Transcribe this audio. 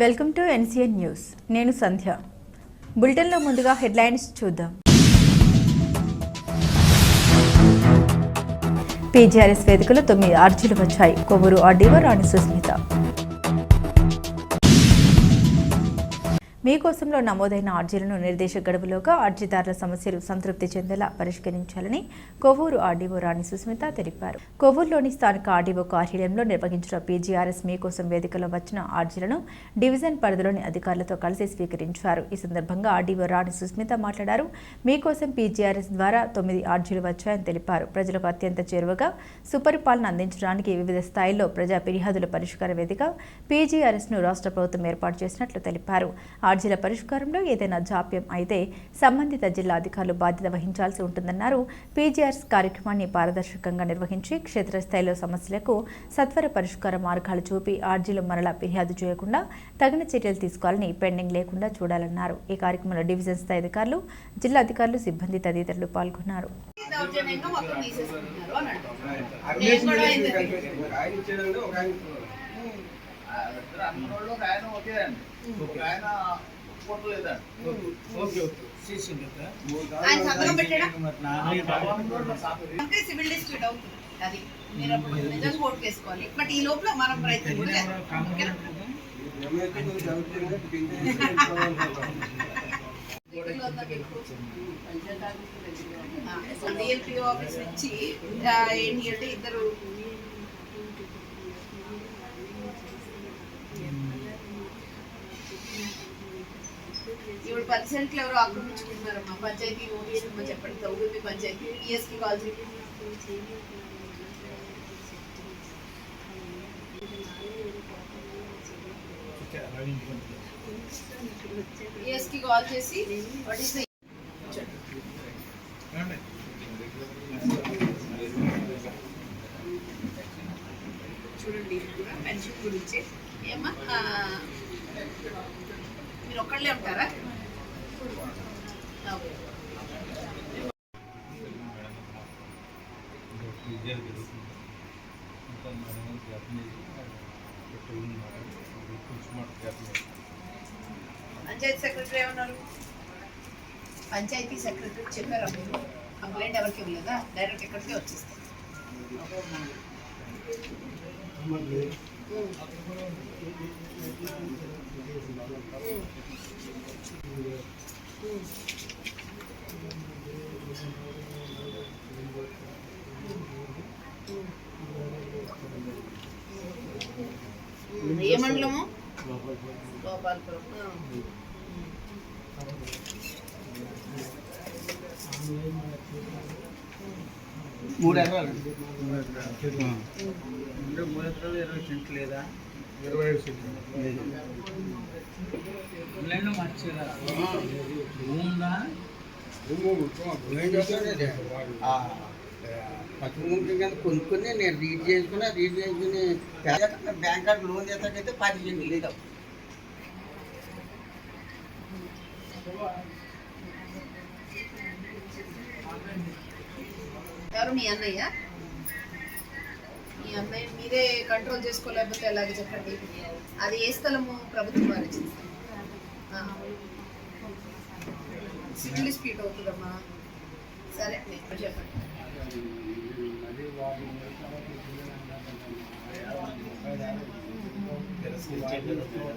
Welcome to NCN news. నేను సంధ్య. బులెటిన్లో ముందుగా హెడ్లైన్స్ చూద్దాం. పీజీఆర్ఎస్ వేదికలో తొమ్మిది అర్జీలు వచ్చాయి. కొవ్వూరు ఆర్డీఓ రాణి సుస్మిత. మీకోసంలో నమోదైన అర్జీలను నిర్దేశ గడువులోగా అర్జీదారుల సమస్యలు సంతృప్తి చెందేలా పరిష్కరించాలని కొవ్వూరు ఆర్డీఓ రాణి సుస్మిత తెలిపారు. కొవ్వూరులోని స్థానిక ఆర్డీఓ కార్యాలయంలో నిర్వహించిన పీజీఆర్ఎస్ మీకోసం వేదికలో వచ్చిన అర్జీలను డివిజన్ పరిధిలోని అధికారులతో కలిసి స్వీకరించారు. ఈ సందర్భంగా ఆర్డీఓ రాణి సుస్మిత మాట్లాడారు. మీకోసం పీజీఆర్ఎస్ ద్వారా తొమ్మిది అర్జీలు వచ్చాయని తెలిపారు. ప్రజలకు అత్యంత చేరువగా సుపరిపాలన అందించడానికి వివిధ స్థాయిల్లో ప్రజా ఫిర్యాదుల పరిష్కార వేదిక పీజీఆర్ఎస్ను రాష్ట్ర ప్రభుత్వం ఏర్పాటు చేసినట్లు తెలిపారు. అర్జీల పరిష్కారంలో ఏదైనా జాప్యం అయితే సంబంధిత జిల్లా అధికారులు బాధ్యత వహించాల్సి ఉంటుందన్నారు. పీజీఆర్ఎస్ కార్యక్రమాన్ని పారదర్శకంగా నిర్వహించి క్షేత్రస్థాయిలో సమస్యలకు సత్వర పరిష్కార మార్గాలు చూపి అర్జీలు మరలా ఫిర్యాదు చేయకుండా తగిన చర్యలు తీసుకోవాలని పెండింగ్ లేకుండా చూడాలన్నారు. ఈ కార్యక్రమంలో డివిజన్ స్థాయి అధికారులు జిల్లా అధికారులు సిబ్బంది తదితరులు పాల్గొన్నారు. దౌర్జన్యంగా మొత్తం తీసేసుకుంటున్నారు అని అంటారు నేను కూడా ఎందుకు ఆయన సంతకం పెట్టాడా? అంటే సివిల్ డిస్ప్యూట్ అవుతుంది అది. మీరు అప్పుడు నిజంగా ఓటు వేసుకోవాలి. బట్ ఈ లోపల మనం ప్రయత్నం కూడా ఆఫీస్ నుంచి ఏంటి అంటే ఇద్దరు ఇప్పుడు పది సెంట్లు ఎవరో ఆక్రమించుకుంటున్నారమ్మా. పంచాయతీ ఓటీఎస్ చెప్పండి. తగ్గుంది పంచాయతీ పిఎస్కి కాల్ చేయండి పిఎస్కి కాల్ చేసి వాట్ ఈస్ చూడండి పెన్షన్ గురించి. ఏమా మీరు ఒక్కళ్ళే ఉంటారా? పంచాయతీ సెక్రటరీ ఏమన్నారు? పంచాయతీ సెక్రటరీ చెప్పారా మీరు కంప్లైంట్ ఎవరికి ఇవ్వలేదా? డైరెక్ట్ ఎక్కడికే వచ్చేస్తాం. ఏ మండలము? గోపాలపురం. ఆ. మూడు ఎకరాలు. మూడు ఎకరాలు ఇరవై సెంట్లు లేదా? ఇరవై ఐదు సెంట్లు. ఆన్లైన్లో మార్చేదా ఉందా నేను రీడ్ చేసుకుని రీడ్ చేసుకుని బ్యాంక్ కార్డు లోన్ చేస్తాకైతే పది సెంట్లు లేదు మీ అన్నయ్య? మీ అన్నయ్య మీరే కంట్రోల్ చేసుకోలేకపోతే ఎలాగ చెప్పండి. అది ఏ స్థలము? ప్రభుత్వం వారు ఇచ్చిన స్థలం. స్పీడ్ అవుతుందమ్మా. సరే మీరు చెప్పండి.